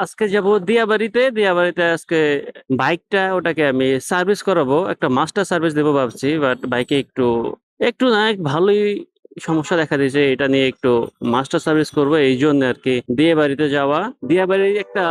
আজকে যাব দিয়াবাড়িতে দিয়াবাড়িতে আজকে বাইকটা ওটাকে আমি সার্ভিস করাবো। একটা মাস্টার সার্ভিস দেবো ভাবছি বাট বাইকে একটু একটু না, এক ভালোই সমস্যা দেখা দিয়েছে, এটা নিয়ে একটু মাস্টার সার্ভিস করব, এই জন্য আর কি। দিয়ে বাড়িতে যাওয়া দিয়ে বাড়ির একটা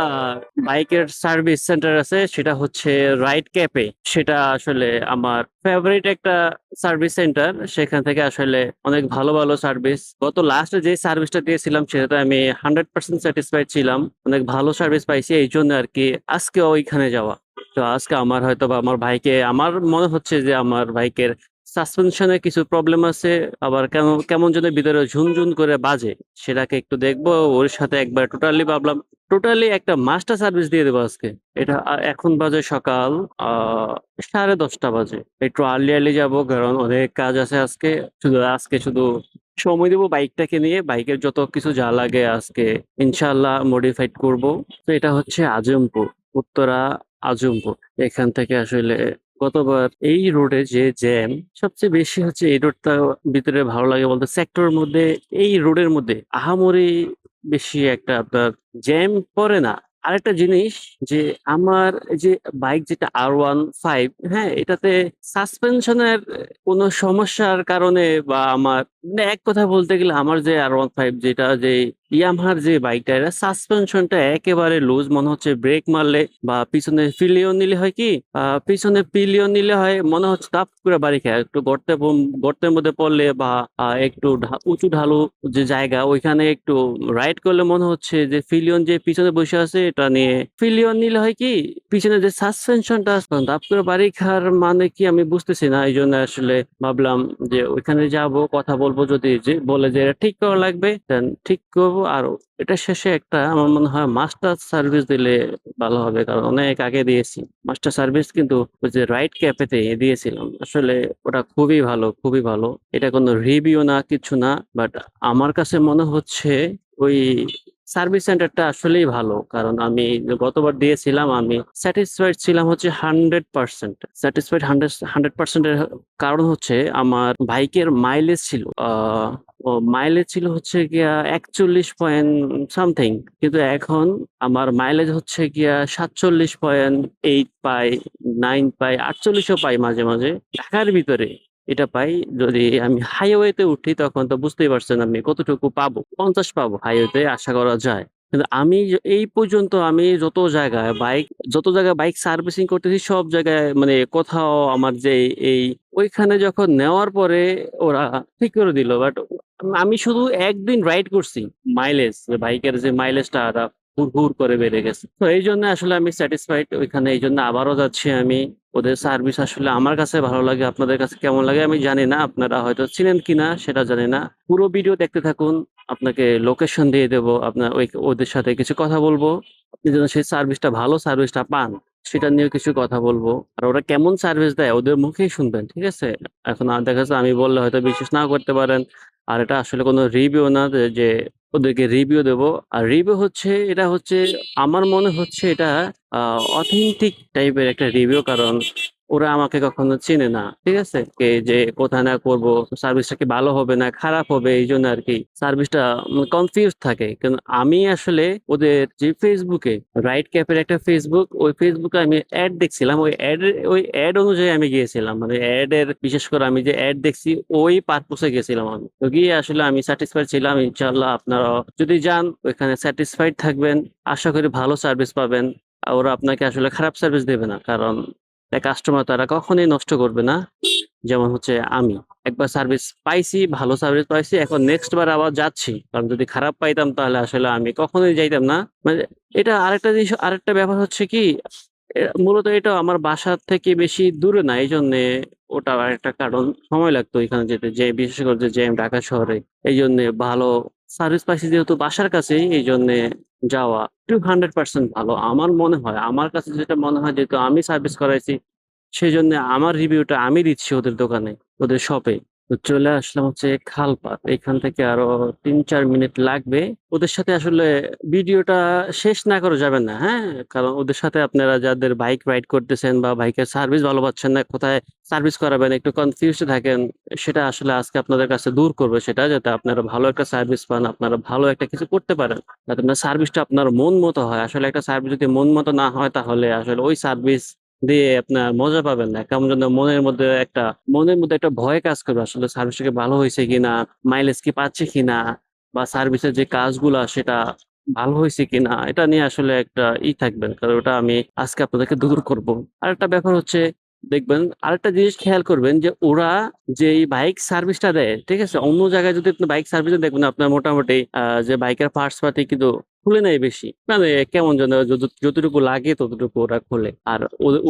বাইকের সার্ভিস সেন্টার আছে, সেটা হচ্ছে রাইড ক্যাপে সেটা আসলে আমার ফেভারিট একটা সার্ভিস সেন্টার সেখান থেকে আসলে অনেক ভালো ভালো সার্ভিস গত লাস্টে যে সার্ভিসটা দিয়েছিলাম, সেটাতে আমি হান্ড্রেড পার্সেন্ট স্যাটিসফাইড ছিলাম। অনেক ভালো সার্ভিস পাইছি, এই জন্য আর কি আজকে ওইখানে যাওয়া। তো আজকে আমার হয়তো বা আমার ভাইকে, আমার মনে হচ্ছে যে আমার বাইকের সাসপেনশনে কিছু প্রবলেম আছে, আবার কেমন কেমন যেন ভিতরে ঝুনঝুন করে বাজে, সেটাকে একটু দেখব, ওর সাথে একবার টোটালি ভাবলাম টোটালি একটা মাস্টার সার্ভিস দিয়ে দেবো আজকে। এটা এখন বাজে সকাল সাড়ে দশটা বাজে। একটু আর্লি আর্লি যাব, কারণ অনেক কাজ আছে আজকে, শুধু আজকে শুধু সময় দেবো বাইকটাকে নিয়ে বাইকের যত কিছু যা লাগে আজকে ইনশাল্লাহ মডিফাইড করব। তো এটা হচ্ছে আজমপুর, উত্তরা আজমপুর। এখান থেকে আসলে গতবার এই রোডে যে জ্যাম সবচেয়ে বেশি হচ্ছে এই রোডটা ভিতরে ভালো লাগে বলতে সেক্টরের মধ্যে, এই রোডের মধ্যে আহামরি বেশি একটা আপনার জ্যাম পড়ে না। আরেকটা জিনিস যে আমার যে বাইক যেটা আর ওয়ান ফাইভ হ্যাঁ এটাতে সাসপেনশনের কোনো সমস্যার কারণে বা আমার মানে এক কথা বলতে গেলে আমার যে আর ওয়ান ফাইভ যেটা যে ইয়ামাহার যে বাইকটা এটা সাসপেনশনটা একেবারে লুজ মনে হচ্ছে ব্রেক মারলে বা পিছনে পিলিয়ন নিলে হয় কি পিছনে পিলিয়ন নিলে হয়, মনে হচ্ছে তাপ করে বাড়ি খায়, একটু গর্তে গর্তের মধ্যে পড়লে বা একটু উঁচু ঢালু যে জায়গা, ওইখানে একটু রাইড করলে মনে হচ্ছে যে ফিলিয়ন যে পিছনে বসে আছে, এটা নিয়ে ফিলিয়ন নিলে হয় কি, পিছনে যে সাসপেনশনটা তাপ করে বাড়ি খাওয়ার মানে কি আমি বুঝতেছি না এই জন্য আসলে ভাবলাম যে ওইখানে যাব, কথা বলব, যদি যে বলে যে এটা ঠিক করা লাগবে ঠিক করব। আর এটা শেষে একটা আমার মনে হয় মাস্টার সার্ভিস দিলে ভালো হবে। কারণ অনেক আগে দিয়েছি। মাস্টার সার্ভিস কিন্তু ওই যে রাইট ক্যাফেতে দিয়েছিলাম। আসলে ওটা খুবই ভালো খুবই ভালো। এটা কোনো রিভিউ না, কিছু না। বাট আমার কাছে মনে হচ্ছে ওই সার্ভিস সেন্টারটা আসলেই ভালো। কারণ আমি গতবার দিয়েছিলাম, আমি স্যাটিসফাইড ছিলাম হচ্ছে hundred percent satisfied hundred hundred পার্সেন্টের কারণ হচ্ছে আমার বাইকের মাইলেজ ছিল মাইলেজ ছিল হচ্ছে গিয়া একচল্লিশ পয়েন্ট সামথিং কিন্তু এখন আমার মাইলেজ হচ্ছে গিয়া সাতচল্লিশ পয়েন্ট এইট পাই নাইন পাই আটচল্লিশও পাই মাঝে মাঝে। ঢাকার ভিতরে এটা পাই যদি আমি হাইওয়েতে উঠি তখন তো বুঝতেই পারছেন আমি কতটুকু পাবো, পঞ্চাশ পাবো হাইওয়েতে আশা করা যায়। কিন্তু আমি এই পর্যন্ত আমি যত জায়গায় বাইক যত জায়গায় বাইক সার্ভিসিং করতেছি সব জায়গায় মানে কোথাও আমার যে এই, ওইখানে যখন নেওয়ার পরে ওরা ঠিক করে দিল। বাট আমি শুধু একদিন রাইড করছি মাইলেজ বাইকের যে মাইলেজটা হুর হুর করে বেড়ে গেছে। তো এই জন্য আসলে আমি স্যাটিসফাইড ওইখানে, এই জন্য আবারও যাচ্ছি আমি ওদের সার্ভিস আসলে আমার কাছে ভালো লাগে, আপনাদের কাছে কেমন লাগে আমি জানি না, আপনারা হয়তো চিনেন কিনা সেটা জানি না। পুরো ভিডিও দেখতে থাকুন, আপনাকে লোকেশন দিয়ে দেবো, আপনার ওই ওদের সাথে কিছু কথা বলব, আপনি যেন সেই সার্ভিসটা ভালো সার্ভিসটা পান, সেটা নিয়ে কিছু কথা বলব। আর ওরা কেমন সার্ভিস দেয় ওদের মুখেই শুনবেন, ঠিক আছে? এখন আর দেখা যাচ্ছে আমি বললে হয়তো বিশ্বাস নাও করতে পারেন। আর এটা আসলে কোনো রিভিউ না যে যে ওদেরকে রিভিউ দেব। আর রিভিউ হচ্ছে, এটা হচ্ছে, আমার মনে হচ্ছে এটা অথেন্টিক টাইপের একটা রিভিউ কারণ ওরা আমাকে কখনো চেনে না, ঠিক আছে? কে যে কোথায় না করব সার্ভিসটা কি ভালো হবে না খারাপ হবে, এই জন্য আর কি সার্ভিসটা কনফিউজ থাকে। কিন্তু আমি আসলে ওদের যে ফেসবুকে রাইট ক্যাপের একটা ফেসবুক ওই ফেসবুকে আমি অ্যাড দেখছিলাম। ওই অ্যাড ওই অ্যাড অনুযায়ী আমি গিয়েছিলাম। মানে অ্যাড এর, বিশেষ করে আমি যে অ্যাড দেখছি, ওই পারপোসে গেছিলাম আমি। তো গিয়ে আসলে আমি স্যাটিসফাইড ছিলাম ইনশাল্লাহ আপনারা যদি যান, ওইখানে স্যাটিসফাইড থাকবেন। আশা করি ভালো সার্ভিস পাবেন। ওরা আপনাকে আসলে খারাপ সার্ভিস দেবে না, কারণ কাস্টমার তারা কখনোই নষ্ট করবে না। যেমন হচ্ছে আমি একবার সার্ভিস পাইছি, ভালো সার্ভিস পাইছি, এখন নেক্সট বার আবার যাচ্ছি। কারণ যদি খারাপ পাইতাম তাহলে আসলে আমি কখনোই যাইতাম না। মানে এটা আরেকটা জিনিস, আরেকটা ব্যাপার হচ্ছে কি মূলত এটা আমার বাসার থেকে বেশি দূরে না এই জন্য ওটা আরেকটা কারণ। সময় লাগতো এখানে যেতে, যে বিশেষ করে যে ঢাকা শহরে। এই জন্য ভালো সার্ভিস পাইছি যেহেতু বাসার কাছেই এই জন্য যাওয়া টু হান্ড্রেড পার্সেন্ট ভালো। আমার মনে হয়, আমার কাছে যেটা মনে হয় যেহেতু আমি সার্ভিস করাইছি সেই জন্য আমার রিভিউটা আমি দিচ্ছি ওদের দোকানে, ওদের শপে চলে আসলাম হচ্ছে খালপাত। এখান থেকে আরও তিন চার মিনিট লাগবে। ওদের সাথে আসলে ভিডিওটা শেষ না করা যাবে না হ্যাঁ? কারণ ওদের সাথে আপনারা যাদের বাইক রাইড করতেছেন বা বাইকের সার্ভিস ভালো পাচ্ছেন না, কোথায় সার্ভিস করাবেন, একটু কনফিউজড থাকেন, সেটা আসলে আজকে আপনাদের কাছে দূর করবে সেটা, যাতে আপনারা ভালো একটা সার্ভিস পান, আপনারা ভালো একটা কিছু করতে পারেন, যাতে আপনার সার্ভিসটা আপনার মন মতো হয়। আসলে একটা সার্ভিস যদি মন মতো না হয়, তাহলে আসলে ওই সার্ভিস দিয়ে আপনার মজা পাবেন না। কেমন যেন মনের মধ্যে একটা, মনের মধ্যে একটা ভয় কাজ করবে আসলে সার্ভিসটা ভালো হয়েছে কিনা মাইলেজ কি পাচ্ছে কিনা, বা সার্ভিসের যে কাজগুলা সেটা ভালো হয়েছে কিনা, এটা নিয়ে আসলে একটা ই থাকবেন। কারণ ওটা আমি আজকে আপনাদেরকে দূর করব। আর একটা ব্যাপার হচ্ছে, দেখবেন আরেকটা জিনিস খেয়াল করবেন যে ওরা যে বাইক সার্ভিসটা দেয়, ঠিক আছে? অন্য জায়গায় যদি আপনি বাইক সার্ভিসে দেখবেন, আপনার মোটামুটি যে বাইকের পার্টস পাতি কিন্তু খুলে নেয় বেশি। মানে কেমন যেন যতটুকু লাগে ততটুকু ওরা খোলে। আর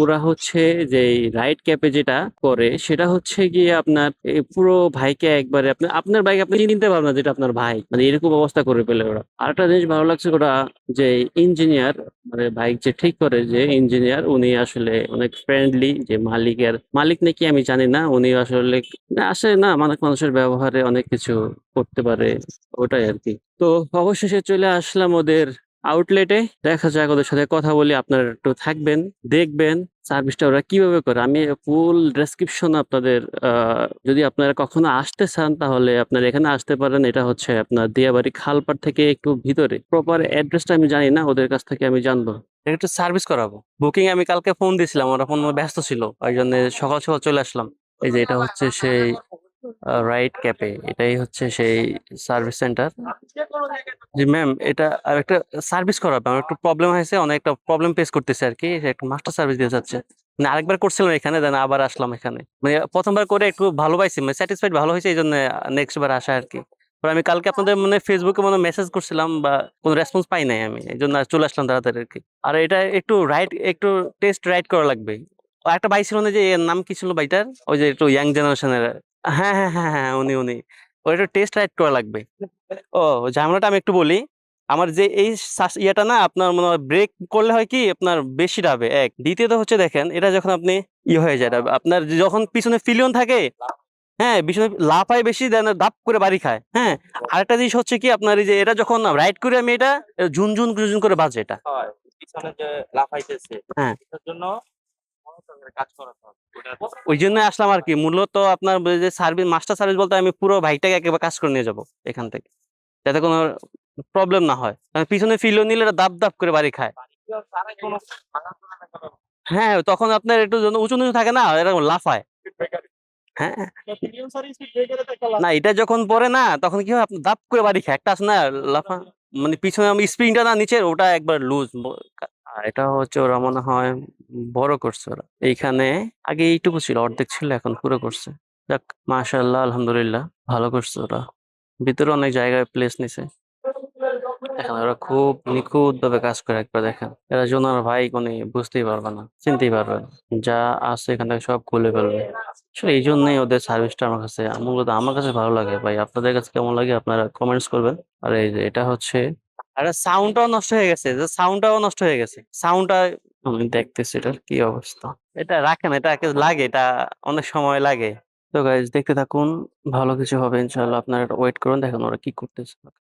ওরা হচ্ছে যে রাইড ক্যাপে যেটা করে, সেটা হচ্ছে গিয়ে আপনার পুরো ভাইকে একবারে আপনার আপনার বাইক আপনি চিনতে পারবেন না যেটা আপনার ভাই। মানে এরকম অবস্থা করে পেলে ওরা। আরেকটা জিনিস ভালো লাগছে ওরা যে ইঞ্জিনিয়ার মানে বাইক যে ঠিক করে যে ইঞ্জিনিয়ার উনি আসলে অনেক ফ্রেন্ডলি যে মালিকের, মালিক নাকি আমি জানি না। উনি আসলে আসে না মানুষ মানুষের ব্যবহারে অনেক কিছু করতে পারে। ওটাই আর কি। তো অবশেষে চলে আসলাম ওদের আউটলেটে দেখা যাক ওদের সাথে কথা বলি, আপনারা একটু থাকবেন, দেখবেন সার্ভিসটা ওরা কীভাবে করে। আমি ফুল ডেসক্রিপশন আপনাদের যদি আপনারা কখনো আসতে চান তাহলে আপনারা এখানে আসতে পারেন। এটা হচ্ছে আপনার দিয়াবাড়ি খালপাড় থেকে একটু ভিতরে। প্রপার অ্যাড্রেসটা আমি জানি না, ওদের কাছ থেকে আমি জানব। একটু সার্ভিস করাবো। বুকিং আমি কালকে ফোন দিয়েছিলাম ওরা ফোন ব্যস্ত ছিল, ওই জন্য সকাল সকাল চলে আসলাম। এই যে এটা হচ্ছে সেই রাইট ক্যাপে এটাই হচ্ছে সেই সার্ভিস সেন্টার জি ম্যাম এটা আর একটা সার্ভিস করাবে। আমার একটু প্রবলেম হয়েছে অনেক একটা প্রবলেম ফেস করতেছে আর কি একটা মাস্টার সার্ভিস দিয়ে যাচ্ছে মানে আরেকবার করছিলাম এখানে দেন আবার আসলাম এখানে। মানে প্রথমবার করে একটু ভালো পাইছি মানে স্যাটিসফাইড ভালো হয়েছে এই জন্য নেক্সট বার আসা আর কি আমি কালকে আপনাদের মানে ফেসবুকে মানে মেসেজ করছিলাম, বা কোনো রেসপন্স পাই নাই আমি এই জন্য চলে আসলাম তাড়াতাড়ি আর কি আর এটা একটু রাইট একটু টেস্ট রাইট করা লাগবে। একটা ভাই ছিল না যে, এর নাম কি ছিল ভাইটার? ওই যে একটু ইয়াং জেনারেশনের হ্যাঁ হ্যাঁ হ্যাঁ হ্যাঁ উনি উনি। ওই একটু টেস্ট রাইট করা লাগবে। ও ঝামেলাটা আমি একটু বলি। আমার যে এই শ্বাস- ইয়েটা না আপনার মনে হয় ব্রেক করলে হয় কি আপনার বেশি ডাবে এক দ্বিতীয়ত হচ্ছে দেখেন এটা যখন আপনি ই হয়ে যায় ডাবে, আপনার যখন পিছনে ফিলিয়ন থাকে হ্যাঁ পিছনে লাফায় বেশি দেন দাপ করে বাড়ি খায় হ্যাঁ। আরেকটা জিনিস হচ্ছে কি আপনার এই যে এটা যখন রাইড করে আমি এটা ঝুনঝুন ঝুনঝুন করে বাজে এটা। হয় পিছনে যে লাফাইতেছে হ্যাঁ। এটার জন্য ওই জন্য আসলাম আর কি মূলত আপনার যে সার্ভিস মাস্টার সার্ভিস বলতে আমি পুরো বাইকটাকে একেবারে কাজ করে নিয়ে যাব এখান থেকে যাতে কোনো প্রবলেম না হয়। কারণ পিছনে ফিলিয়ন নিলে এটা দাপ দাপ করে বাড়ি খায়। হ্যাঁ তখন আপনার একটু উঁচু নিচু থাকে না এরকম লাফায়। হ্যাঁ। না এটা যখন পরে না তখন কি হয় আপনার দাপ করে বাড়ি খায়। একটা আছে না লাফা মানে পিছনে স্প্রিংটা না নিচে ওটা একবার লুজ এটা হচ্ছে ওরা মনে হয় বড় করছে ওরা। এইখানে আগে এইটুকু ছিল, অর্ধেক ছিল, এখন পুরো করছে। যাক, মাশাআল্লাহ, আলহামদুলিল্লাহ, ভালো করছে ওরা। ভিতরে অনেক জায়গায় প্লেস নিছে। দেখেন, ওরা খুব নিখুঁত ভাবে কাজ করে একবার দেখেন। এরা জোনার ভাই কোনো বুঝতেই পারবে না, চিনতেই পারবে। যা আছে এখান থেকে সব খুলে ফেলবে। আসলে এই জন্যই ওদের সার্ভিসটা আমার কাছে, মূলত আমার কাছে ভালো লাগে। ভাই, আপনাদের কাছে কেমন লাগে? আপনারা কমেন্টস করবেন। আর এই যে, এটা হচ্ছে আরে সাউন্ডটাও নষ্ট হয়ে গেছে, যে সাউন্ডটাও নষ্ট হয়ে গেছে। সাউন্ডটা আমি দেখতেছি এটার কি অবস্থা। এটা রাখেন, এটা লাগে, এটা অনেক সময় লাগে। তো গাইজ দেখতে থাকুন, ভালো কিছু হবে, ইনশাআল্লাহ। আপনারা ওয়েট করুন, দেখেন ওরা কি করতেছে।